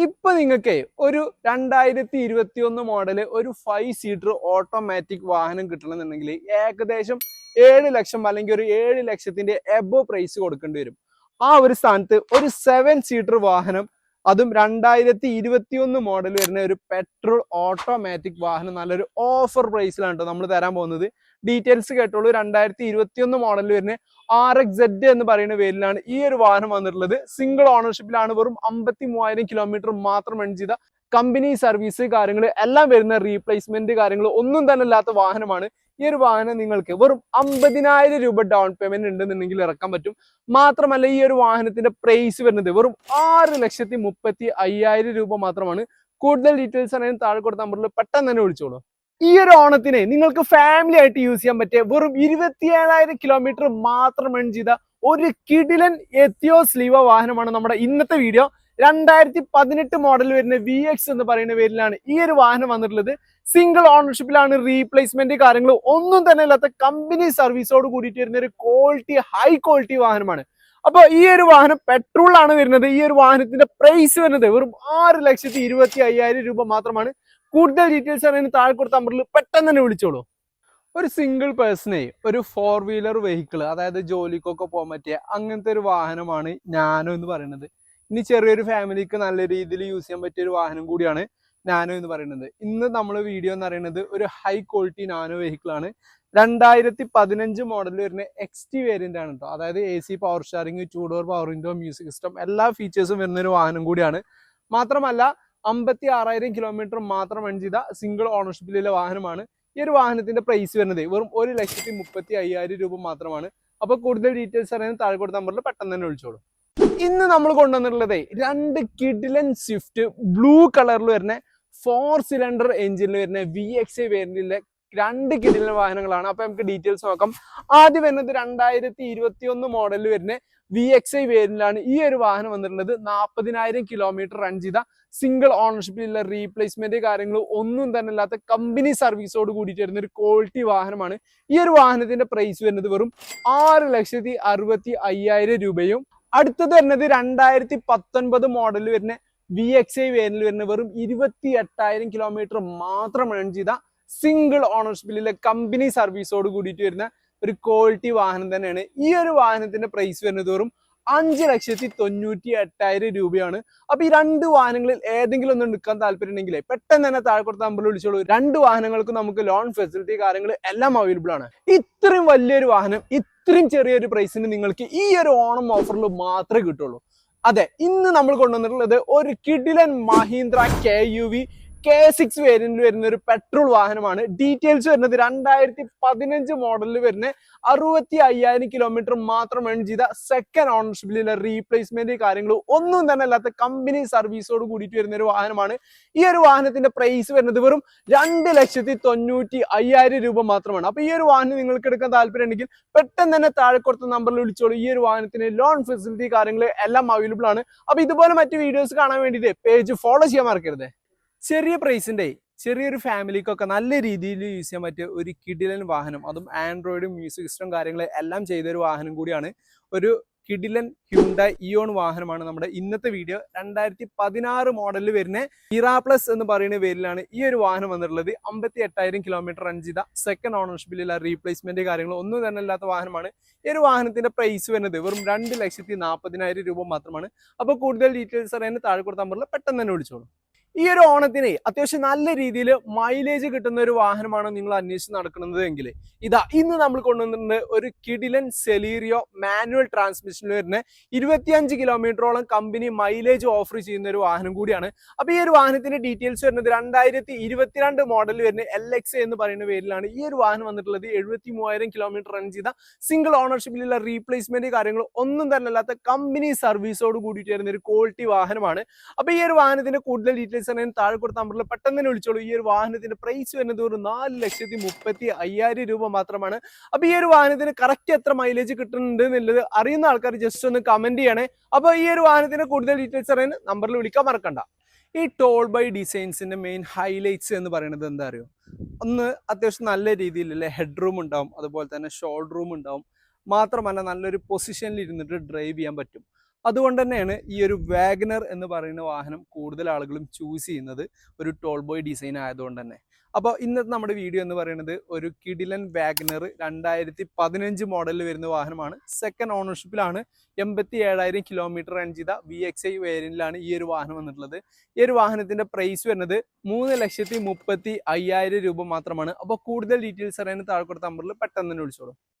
ഇപ്പൊ നിങ്ങൾക്ക് ഒരു രണ്ടായിരത്തി ഇരുപത്തി ഒന്ന് മോഡൽ ഒരു ഫൈവ് സീറ്റർ ഓട്ടോമാറ്റിക് വാഹനം കിട്ടണമെന്നുണ്ടെങ്കിൽ ഏകദേശം ഏഴ് ലക്ഷം അല്ലെങ്കിൽ ഒരു ഏഴ് ലക്ഷത്തിന്റെ എബോ പ്രൈസ് കൊടുക്കേണ്ടി വരും. ആ ഒരു സ്ഥാനത്ത് ഒരു സെവൻ സീറ്റർ വാഹനം അതും രണ്ടായിരത്തി ഇരുപത്തി ഒന്ന് മോഡൽ വരുന്ന ഒരു പെട്രോൾ ഓട്ടോമാറ്റിക് വാഹനം നല്ലൊരു ഓഫർ പ്രൈസിലാണ് കേട്ടോ നമ്മൾ തരാൻ പോകുന്നത്. ഡീറ്റെയിൽസ് കേട്ടോളൂ. രണ്ടായിരത്തി ഇരുപത്തി ഒന്ന് മോഡൽ വരുന്ന ആർ എക്സ് സെഡ് എന്ന് പറയുന്ന പേരിലാണ് ഈ ഒരു വാഹനം വന്നിട്ടുള്ളത്. സിംഗിൾ ഓണർഷിപ്പിലാണ് വെറും അമ്പത്തി മൂവായിരം കിലോമീറ്റർ മാത്രം റൺ ചെയ്ത കമ്പനി സർവീസ് കാര്യങ്ങൾ എല്ലാം വരുന്ന റീപ്ലേസ്മെന്റ് കാര്യങ്ങൾ ഒന്നും തന്നെ ഇല്ലാത്ത വാഹനമാണ് ഈ ഒരു വാഹനം നിങ്ങൾക്ക് വെറും അമ്പതിനായിരം രൂപ ഡൗൺ പേയ്മെന്റ് ഉണ്ടെന്നുണ്ടെങ്കിൽ ഇറക്കാൻ പറ്റും. മാത്രമല്ല ഈ ഒരു വാഹനത്തിന്റെ പ്രൈസ് വരുന്നത് വെറും ആറ് ലക്ഷത്തി മുപ്പത്തി അയ്യായിരം രൂപ മാത്രമാണ്. കൂടുതൽ ഡീറ്റെയിൽസ് അറിയാൻ താഴെ കൊടുത്ത നമ്പറിൽ പെട്ടെന്ന് തന്നെ വിളിച്ചോളൂ. ഈ ഒരു ഓണത്തിന് നിങ്ങൾക്ക് ഫാമിലി ആയിട്ട് യൂസ് ചെയ്യാൻ പറ്റിയ വെറും ഇരുപത്തിയേഴായിരം കിലോമീറ്റർ മാത്രം റൺ ചെയ്ത ഒരു കിടിലൻ എത്തിയോ സ്ലീവ വാഹനമാണ് നമ്മുടെ ഇന്നത്തെ വീഡിയോ രണ്ടായിരത്തി പതിനെട്ട് മോഡൽ വരുന്ന വി എക്സ് എന്ന് പറയുന്ന പേരിലാണ് ഈ ഒരു വാഹനം വന്നിട്ടുള്ളത്. സിംഗിൾ ഓണർഷിപ്പിലാണ് റീപ്ലേസ്മെന്റ് കാര്യങ്ങൾ ഒന്നും തന്നെ ഇല്ലാത്ത കമ്പനി സർവീസോട് കൂടിയിട്ട് വരുന്ന ഒരു ക്വാളിറ്റി ഹൈ ക്വാളിറ്റി വാഹനമാണ്. അപ്പൊ ഈ ഒരു വാഹനം പെട്രോളാണ് വരുന്നത്. ഈ ഒരു വാഹനത്തിന്റെ പ്രൈസ് വരുന്നത് വെറും ആറ് ലക്ഷത്തി ഇരുപത്തി അയ്യായിരം രൂപ മാത്രമാണ്. കൂടുതൽ ഡീറ്റെയിൽസ് അറിയാൻ താഴെ കൊടുത്ത നമ്പറിൽ പെട്ടെന്ന് തന്നെ വിളിച്ചോളൂ. ഒരു സിംഗിൾ പേഴ്സണെ ഒരു ഫോർ വീലർ വെഹിക്കിൾ അതായത് ജോലിക്കൊക്കെ പോകാൻ പറ്റിയ അങ്ങനത്തെ ഒരു വാഹനമാണ് നാനോ എന്ന് പറയുന്നത്. ഇനി ചെറിയൊരു ഫാമിലിക്ക് നല്ല രീതിയിൽ യൂസ് ചെയ്യാൻ പറ്റിയ ഒരു വാഹനം കൂടിയാണ് നാനോ എന്ന് പറയുന്നത്. ഇന്ന് നമ്മൾ വീഡിയോ എന്ന് പറയുന്നത് ഒരു ഹൈ ക്വാളിറ്റി നാനോ വെഹിക്കിൾ ആണ്. രണ്ടായിരത്തി പതിനഞ്ച് മോഡൽ വരുന്ന എക്സ് ടി വേരിയന്റ് ആണ് കേട്ടോ അതായത് A C power steering two door power window music system എല്ലാ ഫീച്ചേഴ്സും വരുന്ന ഒരു വാഹനം കൂടിയാണ്. മാത്രമല്ല അമ്പത്തി ആറായിരം കിലോമീറ്റർ മാത്രം റൺ ചെയ്ത സിംഗിൾ ഓണർഷിപ്പിലുള്ള വാഹനമാണ്. ഈ ഒരു വാഹനത്തിന്റെ പ്രൈസ് വരുന്നത് വെറും ഒരു ലക്ഷത്തി മുപ്പത്തി അയ്യായിരം രൂപ മാത്രമാണ്. അപ്പൊ കൂടുതൽ ഡീറ്റെയിൽസ് അറിയാൻ താഴെ കൊടുത്ത നമ്പറിൽ പെട്ടെന്ന് തന്നെ വിളിച്ചോളൂ. ഇന്ന് നമ്മൾ കൊണ്ടുവന്നിട്ടുള്ളത് രണ്ട് കിഡിലൻ സ്വിഫ്റ്റ് ബ്ലൂ കളറിൽ വരുന്ന ഫോർ സിലിണ്ടർ എഞ്ചിനിൽ വരുന്ന വി എക്സ് വേരിയന്റിലെ രണ്ട് കിഡിലൻ വാഹനങ്ങളാണ്. അപ്പൊ നമുക്ക് ഡീറ്റെയിൽസ് നോക്കാം. ആദ്യം വരുന്നത് രണ്ടായിരത്തി ഇരുപത്തി ഒന്ന് മോഡലിൽ വരുന്ന വി എക്സ് ഐ വേരിയന്റിലാണ് ഈ ഒരു വാഹനം വന്നിട്ടുള്ളത്. നാൽപ്പതിനായിരം കിലോമീറ്റർ റൺ ചെയ്ത സിംഗിൾ ഓണർഷിപ്പിലുള്ള റീപ്ലേസ്മെന്റ് കാര്യങ്ങൾ ഒന്നും തന്നെ ഇല്ലാത്ത കമ്പനി സർവീസോട് കൂടിയിട്ട് വരുന്ന ഒരു ക്വാളിറ്റി വാഹനമാണ്. ഈ ഒരു വാഹനത്തിന്റെ പ്രൈസ് വരുന്നത് വെറും ആറ് ലക്ഷത്തി അറുപത്തി അയ്യായിരം രൂപയും അടുത്തത് വരുന്നത് രണ്ടായിരത്തി പത്തൊൻപത് മോഡൽ വരുന്ന വി എക്സ് ഐ വേനിൽ വരുന്ന വെറും ഇരുപത്തി എട്ടായിരം കിലോമീറ്റർ മാത്രം റൺ ചെയ്ത സിംഗിൾ ഓണർഷിപ്പിലെ കമ്പനി സർവീസോട് കൂടിയിട്ട് വരുന്ന ഒരു ക്വാളിറ്റി വാഹനം തന്നെയാണ്. ഈ ഒരു വാഹനത്തിന്റെ പ്രൈസ് വരുന്നത് വെറും അഞ്ച് ലക്ഷത്തി തൊണ്ണൂറ്റി എട്ടായിരം രൂപയാണ്. അപ്പൊ ഈ രണ്ട് വാഹനങ്ങളിൽ ഏതെങ്കിലും ഒന്ന് എടുക്കാൻ താല്പര്യം ഉണ്ടെങ്കിൽ പെട്ടെന്ന് തന്നെ താഴെ കൊടുത്ത നമ്പറിൽ വിളിച്ചോളൂ. രണ്ട് വാഹനങ്ങൾക്കും നമുക്ക് ലോൺ ഫെസിലിറ്റി കാര്യങ്ങൾ എല്ലാം അവൈലബിൾ ആണ്. ഇത്രയും വലിയൊരു വാഹനം ഇത്രയും ചെറിയൊരു പ്രൈസിന് നിങ്ങൾക്ക് ഈ ഒരു ഓണം ഓഫറിൽ മാത്രമേ കിട്ടുള്ളൂ. അതെ ഇന്ന് നമ്മൾ കൊണ്ടുവന്നിട്ടുള്ളത് ഒരു കിഡിലൻ Mahindra K U V K six വേരിയന്റിൽ വരുന്ന ഒരു പെട്രോൾ വാഹനമാണ്. ഡീറ്റെയിൽസ് വരുന്നത് രണ്ടായിരത്തി പതിനഞ്ച് മോഡലിൽ വരുന്ന അറുപത്തി അയ്യായിരം കിലോമീറ്റർ മാത്രം ഏൺ ചെയ്ത സെക്കൻഡ് ഓണർഷിപ്പിലുള്ള റീപ്ലേസ്മെന്റ് കാര്യങ്ങൾ ഒന്നും തന്നെ അല്ലാത്ത കമ്പനി സർവീസോട് കൂടിയിട്ട് വരുന്ന ഒരു വാഹനമാണ്. ഈ ഒരു വാഹനത്തിന്റെ പ്രൈസ് വരുന്നത് വെറും രണ്ട് ലക്ഷത്തി തൊണ്ണൂറ്റി അയ്യായിരം രൂപ മാത്രമാണ്. അപ്പൊ ഈ ഒരു വാഹനം നിങ്ങൾക്ക് എടുക്കാൻ താല്പര്യം ഉണ്ടെങ്കിൽ പെട്ടെന്ന് തന്നെ താഴെ കൊടുത്ത നമ്പറിൽ വിളിച്ചോളൂ. ഈ ഒരു വാഹനത്തിന് ലോൺ ഫെസിലിറ്റി കാര്യങ്ങൾ എല്ലാം അവൈലബിൾ ആണ്. അപ്പൊ ഇതുപോലെ മറ്റു വീഡിയോസ് കാണാൻ വേണ്ടിയിട്ട് പേജ് ഫോളോ ചെയ്യാൻ മറക്കരുത്. ചെറിയ പ്രൈസിന്റെ ചെറിയൊരു ഫാമിലിക്കൊക്കെ നല്ല രീതിയിൽ യൂസ് ചെയ്യാൻ പറ്റിയ ഒരു കിഡിലൻ വാഹനം. അതും ആൻഡ്രോയിഡ് മ്യൂസിക് സിസ്റ്റം കാര്യങ്ങൾ എല്ലാം ചെയ്തൊരു വാഹനം കൂടിയാണ്. ഒരു കിഡിലൻ ഹ്യുണ്ട ഇയോൺ വാഹനമാണ് നമ്മുടെ ഇന്നത്തെ വീഡിയോ രണ്ടായിരത്തി പതിനാറ് മോഡലിൽ വരുന്ന ഇറാ പ്ലസ് എന്ന് പറയുന്ന പേരിലാണ് ഈ ഒരു വാഹനം വന്നിട്ടുള്ളത്. അമ്പത്തി എട്ടായിരം കിലോമീറ്റർ റൺ ചെയ്ത സെക്കൻഡ് ഓണർഷിപ്പിലുള്ള റീപ്ലേസ്മെന്റ് കാര്യങ്ങൾ. ഒന്നും തന്നെ ഇല്ലാത്ത വാഹനമാണ്. ഈ ഒരു വാഹനത്തിന്റെ പ്രൈസ് വരുന്നത് വെറും രണ്ട് ലക്ഷത്തി നാൽപ്പതിനായിരം രൂപ മാത്രമാണ്. അപ്പോൾ കൂടുതൽ ഡീറ്റെയിൽസ് അറിയാൻ താഴെ കൊടുത്ത നമ്പറിൽ പെട്ടെന്ന് തന്നെ വിളിച്ചോളൂ. ഈ ഒരു ഓണത്തിന് അത്യാവശ്യം നല്ല രീതിയിൽ മൈലേജ് കിട്ടുന്ന ഒരു വാഹനമാണ് നിങ്ങൾ അന്വേഷിച്ച് നടക്കുന്നത് എങ്കിൽ ഇതാ ഇന്ന് നമ്മൾ കൊണ്ടുവന്നിട്ടുണ്ട് ഒരു കിഡിലൻ സെലീറിയോ മാനുവൽ ട്രാൻസ്മിഷൻ വരുന്ന ഇരുപത്തിയഞ്ച് കിലോമീറ്ററോളം കമ്പനി മൈലേജ് ഓഫർ ചെയ്യുന്ന ഒരു വാഹനം കൂടിയാണ്. അപ്പൊ ഈ ഒരു വാഹനത്തിന്റെ ഡീറ്റെയിൽസ് വരുന്നത് രണ്ടായിരത്തി ഇരുപത്തിരണ്ട് മോഡൽ വരുന്ന എൽ എക്സ് എന്ന് പറയുന്ന പേരിലാണ് ഈ ഒരു വാഹനം വന്നിട്ടുള്ളത്. എഴുപത്തി മൂവായിരം കിലോമീറ്റർ റൺ ചെയ്ത സിംഗിൾ ഓണർഷിപ്പിലുള്ള റീപ്ലേസ്മെന്റ് കാര്യങ്ങൾ ഒന്നും തന്നെ അല്ലാത്ത കമ്പനി സർവീസോട് കൂടിയിട്ട് വരുന്ന ഒരു ക്വാളിറ്റി വാഹനമാണ്. അപ്പൊ ഈ ഒരു വാഹനത്തിന്റെ കൂടുതൽ ഡീറ്റെയിൽസ് അറിയാൻ താഴെ കൊടുത്ത നമ്പറിൽ പെട്ടെന്ന് തന്നെ വിളിച്ചോളൂ. ഈ ഒരു വാഹനത്തിന്റെ പ്രൈസ് വരുന്നത് ഒരു നാല് ലക്ഷത്തി മുപ്പത്തി അയ്യായിരം രൂപ മാത്രമാണ്. അപ്പൊ ഈ ഒരു വാഹനത്തിന് കറക്റ്റ് എത്ര മൈലേജ് കിട്ടുന്നുണ്ട് എന്നുള്ളത് അറിയുന്ന ആൾക്കാർ ജസ്റ്റ് ഒന്ന് കമന്റ് ചെയ്യണേ. അപ്പൊ ഈ ഒരു വാഹനത്തിന്റെ കൂടുതൽ ഡീറ്റെയിൽസ് അറിയാൻ നമ്പറിൽ വിളിക്കാൻ മറക്കണ്ട. ഈ ടോൾ ബൈ ഡിസൈൻസിന്റെ മെയിൻ ഹൈലൈറ്റ്സ് എന്ന് പറയുന്നത് എന്താ അറിയോ? ഒന്ന് അത്യാവശ്യം നല്ല രീതിയിലുള്ള ഹെഡ് റൂം ഉണ്ടാവും. അതുപോലെ തന്നെ ഷോൾഡ് റൂം ഉണ്ടാവും. മാത്രമല്ല നല്ലൊരു പൊസിഷനിൽ ഇരുന്നിട്ട് ഡ്രൈവ് ചെയ്യാൻ പറ്റും. അതുകൊണ്ട് തന്നെയാണ് ഈ ഒരു വാഗനർ എന്ന് പറയുന്ന വാഹനം കൂടുതൽ ആളുകളും ചൂസ് ചെയ്യുന്നത് ഒരു ടോൾ ബോയ് ഡിസൈൻ ആയതുകൊണ്ട് തന്നെ അപ്പോൾ ഇന്നത്തെ നമ്മുടെ വീഡിയോ എന്ന് പറയുന്നത് ഒരു കിഡിലൻ വാഗ്നർ രണ്ടായിരത്തി പതിനഞ്ച് മോഡലിൽ വരുന്ന വാഹനമാണ്. സെക്കൻഡ് ഓണർഷിപ്പിലാണ് എൺപത്തി ഏഴായിരം കിലോമീറ്റർ റൺ ചെയ്ത വി എക്സ് ഐ വേരിയന്റിലാണ് ഈ ഒരു വാഹനം വന്നിട്ടുള്ളത്. ഈ ഒരു വാഹനത്തിന്റെ പ്രൈസ് വരുന്നത് മൂന്ന് ലക്ഷത്തി മുപ്പത്തി അയ്യായിരം രൂപ മാത്രമാണ്. അപ്പോൾ കൂടുതൽ ഡീറ്റെയിൽസ് അറിയാൻ താഴെ കൊടുത്ത നമ്പറിൽ പെട്ടെന്ന് തന്നെ വിളിച്ചോളൂ.